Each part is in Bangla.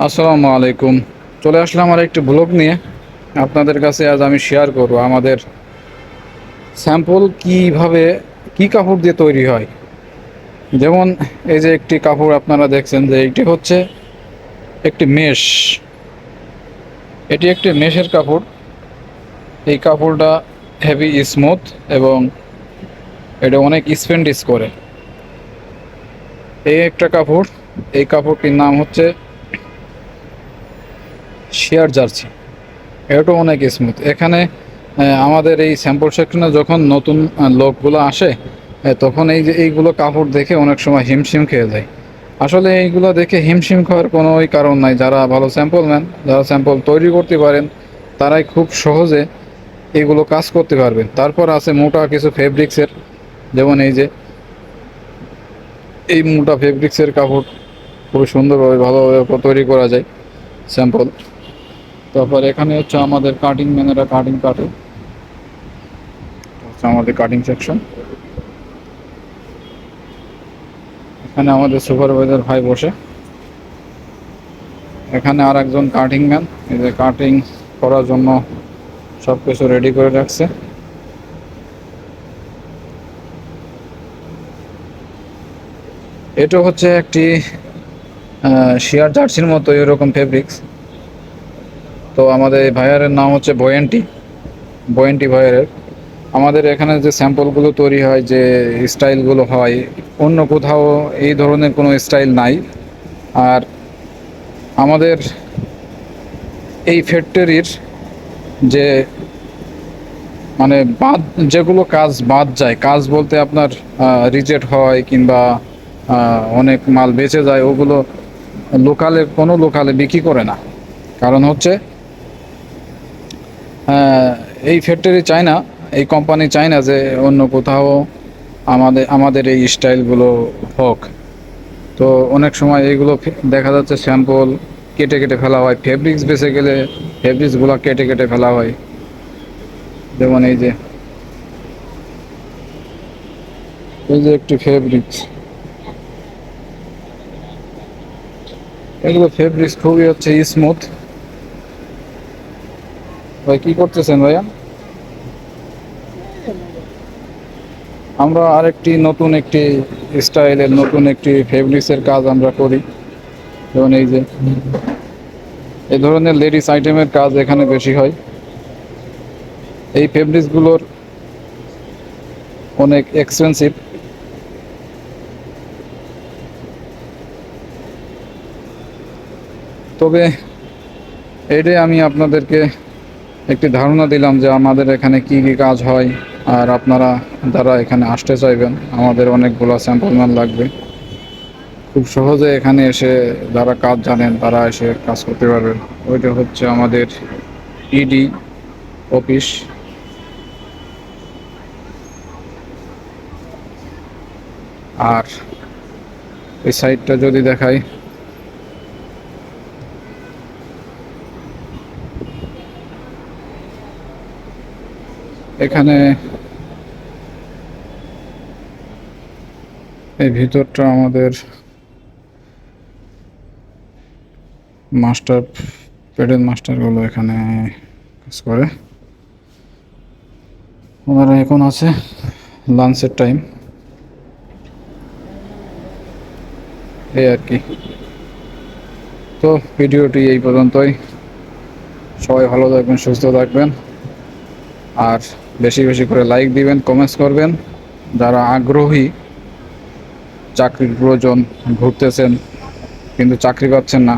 আসসালামু আলাইকুম। চলে আসলাম আমার একটি ব্লগ নিয়ে। আপনাদের কাছে আজ আমি শেয়ার করব আমাদের স্যাম্পল কীভাবে, কি কাপড় দিয়ে তৈরি হয়। যেমন এই যে একটি কাপড় আপনারা দেখছেন যে এটি হচ্ছে একটি মেশ এটি একটি মেশের কাপড়। এই কাপড়টা হেভি স্মুথ এবং এটা অনেক স্পেন্ডিস করে। এই একটা কাপড়, এই কাপড়টির নাম হচ্ছে শেয়ার জার্সি। এটাও অনেক স্মুথ এখানে আমাদের এই স্যাম্পল সেকশনে যখন নতুন লোকগুলো আসে তখন এই যে এইগুলো কাপড় দেখে অনেক সময় হিমশিম খেয়ে যায়। আসলে এইগুলো দেখে হিমশিম খাওয়ার কোনো ওই কারণ নাই। যারা ভালো স্যাম্পল ম্যান যারা স্যাম্পল তৈরি করতে পারেন, তারাই খুব সহজে এগুলো কাজ করতে পারবেন। তারপর আছে মোটা কিছু ফেব্রিক্সের যেমন এই যে, এই মোটা ফেব্রিক্সের কাপড় খুব সুন্দরভাবে, ভালোভাবে তৈরি করা যায় স্যাম্পল তারপর এখানে হচ্ছে আমাদের কাটিং ম্যানেরা কাটিং কাটে হচ্ছে আমাদের কাটিং সেকশন এখানে আমাদের সুপারভাইজার ভাই বসে। এখানে আর একজন কাটিং ম্যান এই যে কাটিং করার জন্য সব কিছু রেডি করে রাখছে। এটা হচ্ছে একটি শিয়ার জার্সির মতো এরকম ফেব্রিক্স তো আমাদের এই ভাইয়ারের নাম হচ্ছে বয়েন্টি বয়েন্টি ভাইয়ারের। আমাদের এখানে যে স্যাম্পলগুলো তৈরি হয়, যে স্টাইলগুলো হয়, অন্য কোথাও এই ধরনের কোনো স্টাইল নাই। আর আমাদের এই ফ্যাক্টরির যে মানে বাদ, যেগুলো কাজ বাদ যায়, কাজ বলতে আপনার রিজেক্ট হয় কিংবা অনেক মাল বেঁচে যায়, ওগুলো লোকালে কোনো লোকালে বিক্রি করে না। কারণ হচ্ছে এই ফ্যাক্টরি চায় না এই কোম্পানি চায় না যে অন্য কোথাও আমাদের আমাদের এই স্টাইলগুলো হোক। তো অনেক সময় এইগুলো দেখা যাচ্ছে স্যাম্পল কেটে কেটে ফেলা হয়। ফেব্রিক্স বেঁচে গেলে ফেব্রিক্সগুলো কেটে কেটে ফেলা হয়। যেমন এই যে এই যে একটি ফেব্রিক্স এগুলো ফেব্রিক্স খুবই হচ্ছে স্মুথ ভাই, কি করতেছেন ভাইয়া? আমরা আরেকটি নতুন একটি স্টাইলের, নতুন একটি ফেব্রিক্সের কাজ আমরা করি। যেমন এই যে, এই ধরনের লেডিস আইটেমের কাজ এখানে বেশি হয়। এই ফেব্রিক্সগুলোর অনেক এক্সপেন্সিভ তবে এটাই আমি আপনাদেরকে একটি ধারণা দিলাম যে আমাদের এখানে কি কি কাজ হয় আর আপনারা যারা এখানে আসতে চাইবেন। আমাদের অনেকগুলো স্যাম্পল ম্যান লাগবে। খুব সহজে এখানে এসে যারা কাজ জানেন তারা এসে কাজ করতে পারবেন। ওইটা হচ্ছে আমাদের ইডি অফিস। আর এই সাইডটা যদি দেখাই। এখানে এই ভিতরটা আমাদের মাস্টার, পেডেল মাস্টারগুলো এখানে কাজ করে। ওনারা এখন আছে লাঞ্চের টাইম। এই আর কি। তো ভিডিওটি এই পর্যন্তই। সবাই ভালো থাকবেন, সুস্থ থাকবেন। আর বেশি বেশি করে লাইক দিবেন কমেন্টস করবেন। যারা আগ্রহী, চাকরির প্রয়োজন ঘুরতেছেন, কিন্তু চাকরি পাচ্ছেন না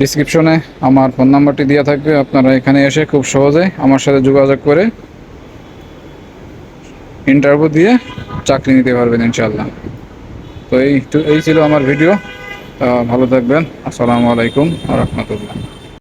ডিসক্রিপশনে আমার ফোন নাম্বারটি দেওয়া থাকবে। আপনারা এখানে এসে খুব সহজে আমার সাথে যোগাযোগ করে ইন্টারভিউ দিয়ে চাকরি নিতে পারবেন ইনশাল্লাহ তো এই এই ছিল আমার ভিডিও ভালো থাকবেন। আসসালামু আলাইকুম রহমতুল্লাহ।